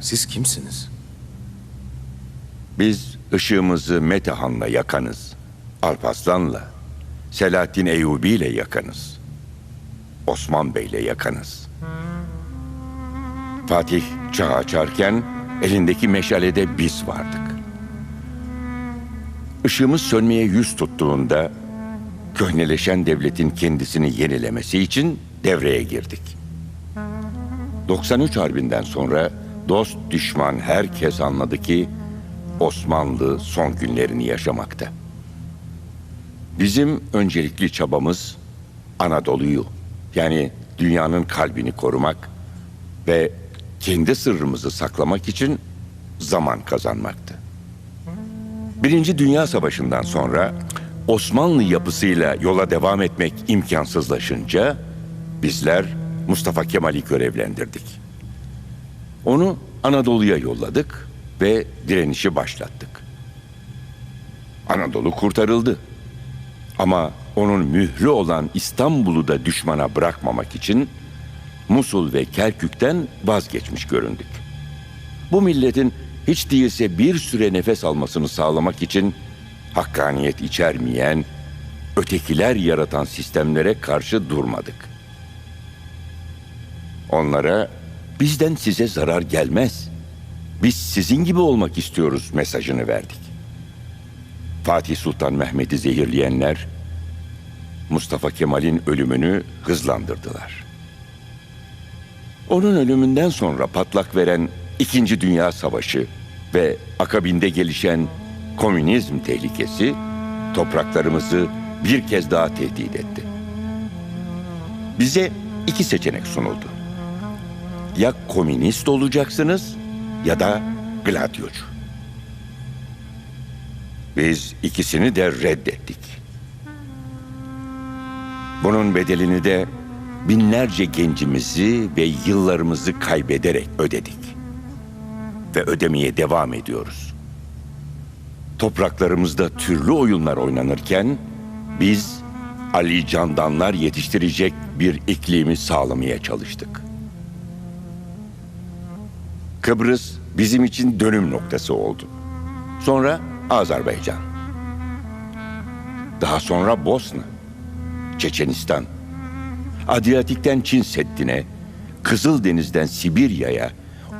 Siz kimsiniz? Biz ışığımızı Metehan'la yakanız. Alparslan'la, Selahattin Eyyubi ile yakanız. Osman Bey'le yakanız. Fatih çağ açarken elindeki meşalede biz vardık. Işığımız sönmeye yüz tuttuğunda köhneleşen devletin kendisini yenilemesi için devreye girdik. 93 Harbi'nden sonra dost düşman herkes anladı ki Osmanlı son günlerini yaşamakta. Bizim öncelikli çabamız Anadolu'yu yani dünyanın kalbini korumak ve kendi sırrımızı saklamak için zaman kazanmaktı. Birinci Dünya Savaşı'ndan sonra Osmanlı yapısıyla yola devam etmek imkansızlaşınca bizler Mustafa Kemal'i görevlendirdik. Onu Anadolu'ya yolladık ve direnişi başlattık. Anadolu kurtarıldı. Ama onun mührü olan İstanbul'u da düşmana bırakmamak için Musul ve Kerkük'ten vazgeçmiş göründük. Bu milletin hiç değilse bir süre nefes almasını sağlamak için hakkaniyet içermeyen, ötekiler yaratan sistemlere karşı durmadık. Onlara bizden size zarar gelmez. Biz sizin gibi olmak istiyoruz mesajını verdik. Fatih Sultan Mehmet'i zehirleyenler Mustafa Kemal'in ölümünü hızlandırdılar. Onun ölümünden sonra patlak veren İkinci Dünya Savaşı ve akabinde gelişen komünizm tehlikesi topraklarımızı bir kez daha tehdit etti. Bize iki seçenek sunuldu. Ya komünist olacaksınız ya da gladyocu. Biz ikisini de reddettik. Bunun bedelini de binlerce gencimizi ve yıllarımızı kaybederek ödedik. Ve ödemeye devam ediyoruz. Topraklarımızda türlü oyunlar oynanırken biz Ali Candanlar yetiştirecek bir iklimi sağlamaya çalıştık. Kıbrıs bizim için dönüm noktası oldu. Sonra Azerbaycan. Daha sonra Bosna, Çeçenistan, Adriyatik'ten Çin Seddi'ne, Kızıldeniz'den Sibirya'ya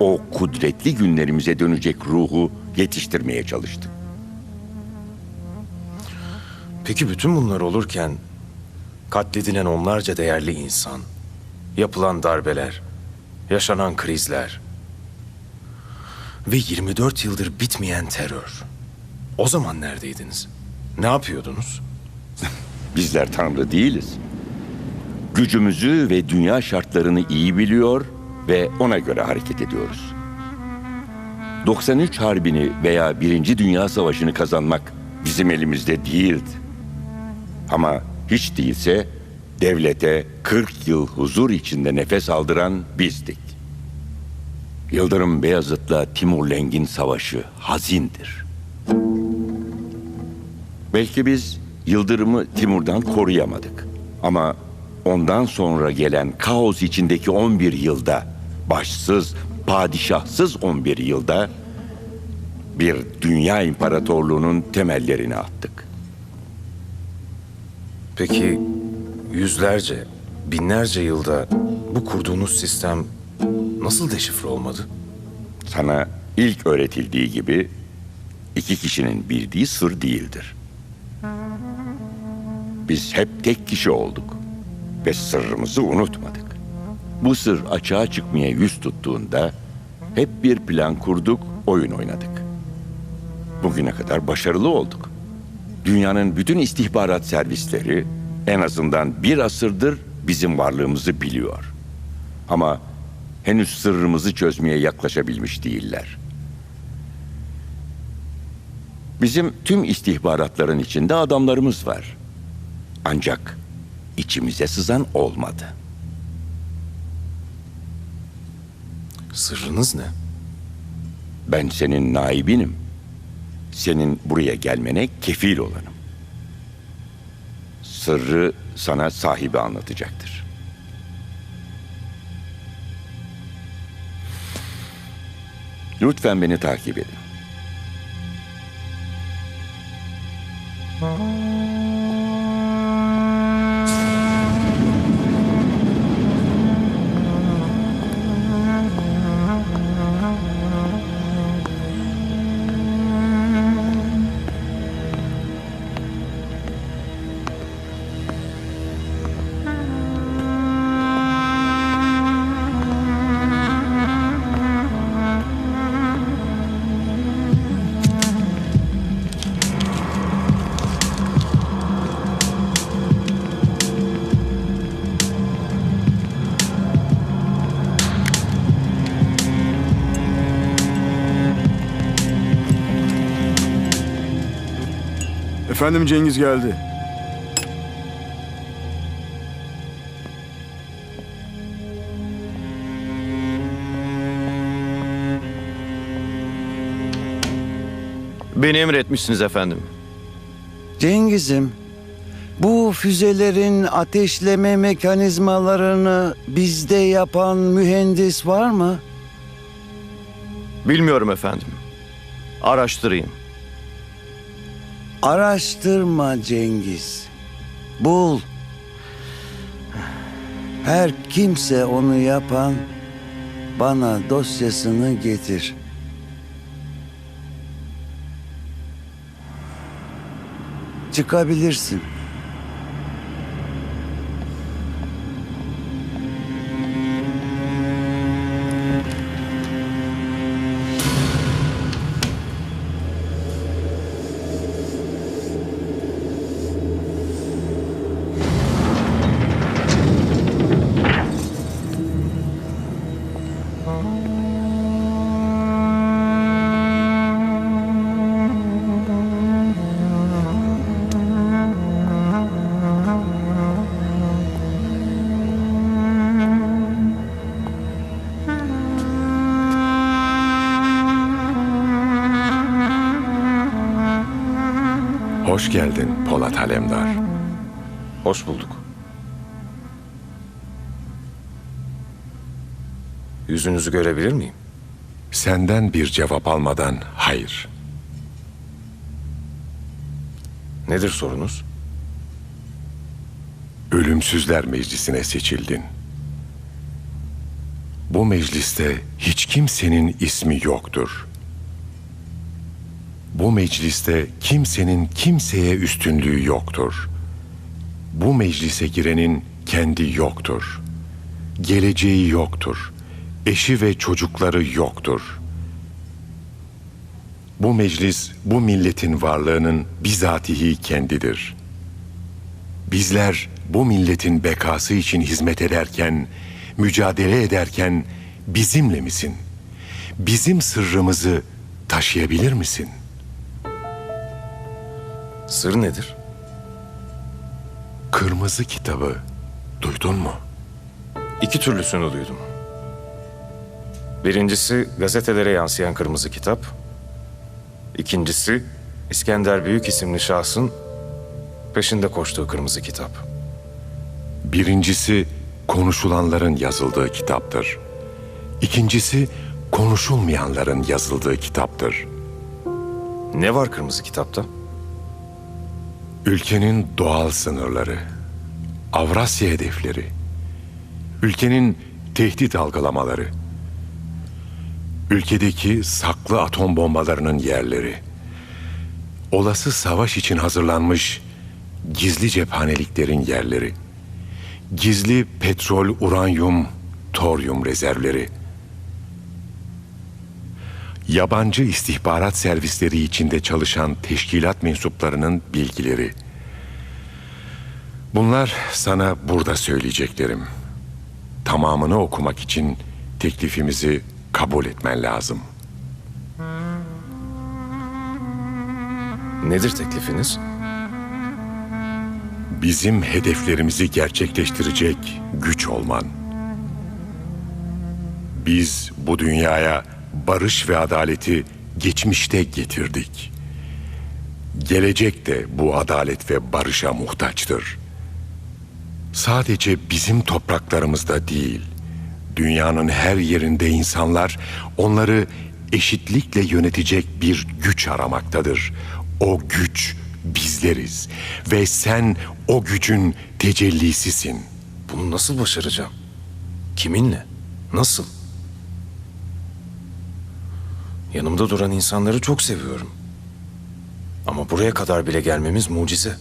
o kudretli günlerimize dönecek ruhu yetiştirmeye çalıştık. Peki bütün bunlar olurken katledilen onlarca değerli insan, yapılan darbeler, yaşanan krizler ve 24 yıldır bitmeyen terör. O zaman neredeydiniz? Ne yapıyordunuz? Bizler tanrı değiliz. Gücümüzü ve dünya şartlarını iyi biliyor ve ona göre hareket ediyoruz. 93 Harbi'ni veya Birinci Dünya Savaşı'nı kazanmak bizim elimizde değildi. Ama hiç değilse devlete 40 yıl huzur içinde nefes aldıran bizdik. Yıldırım Beyazıt'la Timur Leng'in savaşı hazindir. Belki biz Yıldırım'ı Timur'dan koruyamadık. Ama ondan sonra gelen kaos içindeki 11 yılda, başsız, padişahsız 11 yılda bir dünya imparatorluğunun temellerini attık. Peki yüzlerce, binlerce yılda bu kurduğunuz sistem nasıl deşifre olmadı? Sana ilk öğretildiği gibi iki kişinin bildiği sır değildir. Biz hep tek kişi olduk ve sırrımızı unutmadık. Bu sır açığa çıkmaya yüz tuttuğunda hep bir plan kurduk, oyun oynadık. Bugüne kadar başarılı olduk. Dünyanın bütün istihbarat servisleri en azından bir asırdır bizim varlığımızı biliyor. Ama henüz sırrımızı çözmeye yaklaşabilmiş değiller. Bizim tüm istihbaratların içinde adamlarımız var. Ancak içimize sızan olmadı. Sırrınız ne? Ben senin naibinim. Senin buraya gelmene kefil olanım. Sırrı sana sahibi anlatacaktır. Lütfen beni takip edin. Efendim Cengiz geldi. Beni emretmişsiniz efendim. Cengiz'im, bu füzelerin ateşleme mekanizmalarını bizde yapan mühendis var mı? Bilmiyorum efendim. Araştırayım. Araştırma Cengiz. Bul. Her kimse onu yapan bana dosyasını getir. Çıkabilirsin. Hoş geldin Polat Alemdar. Hoş bulduk. Yüzünüzü görebilir miyim? Senden bir cevap almadan hayır. Nedir sorunuz? Ölümsüzler Meclisi'ne seçildin. Bu mecliste hiç kimsenin ismi yoktur. Bu mecliste kimsenin kimseye üstünlüğü yoktur. Bu meclise girenin kendi yoktur. Geleceği yoktur. Eşi ve çocukları yoktur. Bu meclis bu milletin varlığının bizatihi kendidir. Bizler bu milletin bekası için hizmet ederken, mücadele ederken bizimle misin? Bizim sırrımızı taşıyabilir misin? Sır nedir? Kırmızı kitabı duydun mu? İki türlüsünü duydum. Birincisi gazetelere yansıyan kırmızı kitap. İkincisi İskender Büyük isimli şahsın peşinde koştuğu kırmızı kitap. Birincisi konuşulanların yazıldığı kitaptır. İkincisi konuşulmayanların yazıldığı kitaptır. Ne var kırmızı kitapta? Ülkenin doğal sınırları, Avrasya hedefleri, ülkenin tehdit algılamaları, ülkedeki saklı atom bombalarının yerleri, olası savaş için hazırlanmış gizli cephaneliklerin yerleri, gizli petrol, uranyum, toryum rezervleri, yabancı istihbarat servisleri içinde çalışan teşkilat mensuplarının bilgileri. Bunlar sana burada söyleyeceklerim. Tamamını okumak için teklifimizi kabul etmen lazım. Nedir teklifiniz? Bizim hedeflerimizi gerçekleştirecek güç olman. Biz bu dünyaya barış ve adaleti geçmişte getirdik. Gelecek de bu adalet ve barışa muhtaçtır. Sadece bizim topraklarımızda değil, dünyanın her yerinde insanlar onları eşitlikle yönetecek bir güç aramaktadır. O güç bizleriz ve sen o gücün tecellisisin. Bunu nasıl başaracağım? Kiminle? Nasıl? Yanımda duran insanları çok seviyorum. Ama buraya kadar bile gelmemiz mucize.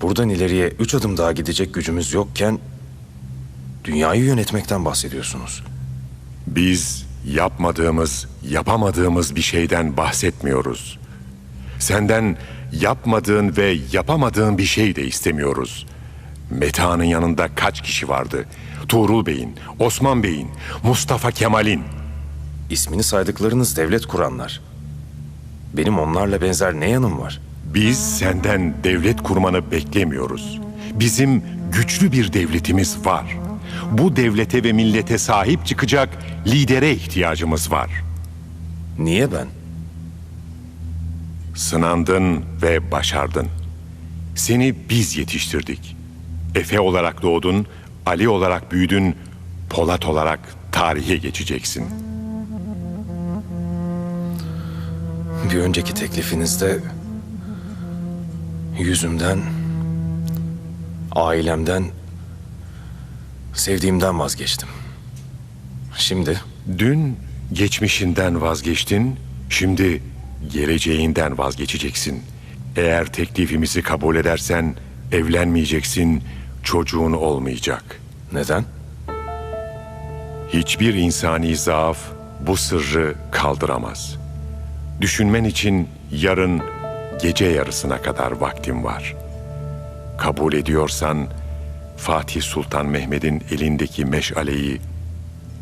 Buradan ileriye üç adım daha gidecek gücümüz yokken dünyayı yönetmekten bahsediyorsunuz. Biz yapmadığımız, yapamadığımız bir şeyden bahsetmiyoruz. Senden yapmadığın ve yapamadığın bir şey de istemiyoruz. Meta'nın yanında kaç kişi vardı? Tuğrul Bey'in, Osman Bey'in, Mustafa Kemal'in. İsmini saydıklarınız devlet kuranlar. Benim onlarla benzer ne yanım var? Biz senden devlet kurmanı beklemiyoruz. Bizim güçlü bir devletimiz var. Bu devlete ve millete sahip çıkacak lidere ihtiyacımız var. Niye ben? Sınandın ve başardın. Seni biz yetiştirdik. Efe olarak doğdun, Ali olarak büyüdün, Polat olarak tarihe geçeceksin. Bir önceki teklifinizde yüzümden, ailemden, sevdiğimden vazgeçtim. Şimdi Dün geçmişinden vazgeçtin, şimdi geleceğinden vazgeçeceksin. Eğer teklifimizi kabul edersen evlenmeyeceksin, çocuğun olmayacak. neden? Hiçbir insani zaaf bu sırrı kaldıramaz. Düşünmen için yarın gece yarısına kadar vaktim var. Kabul ediyorsan Fatih Sultan Mehmet'in elindeki meşaleyi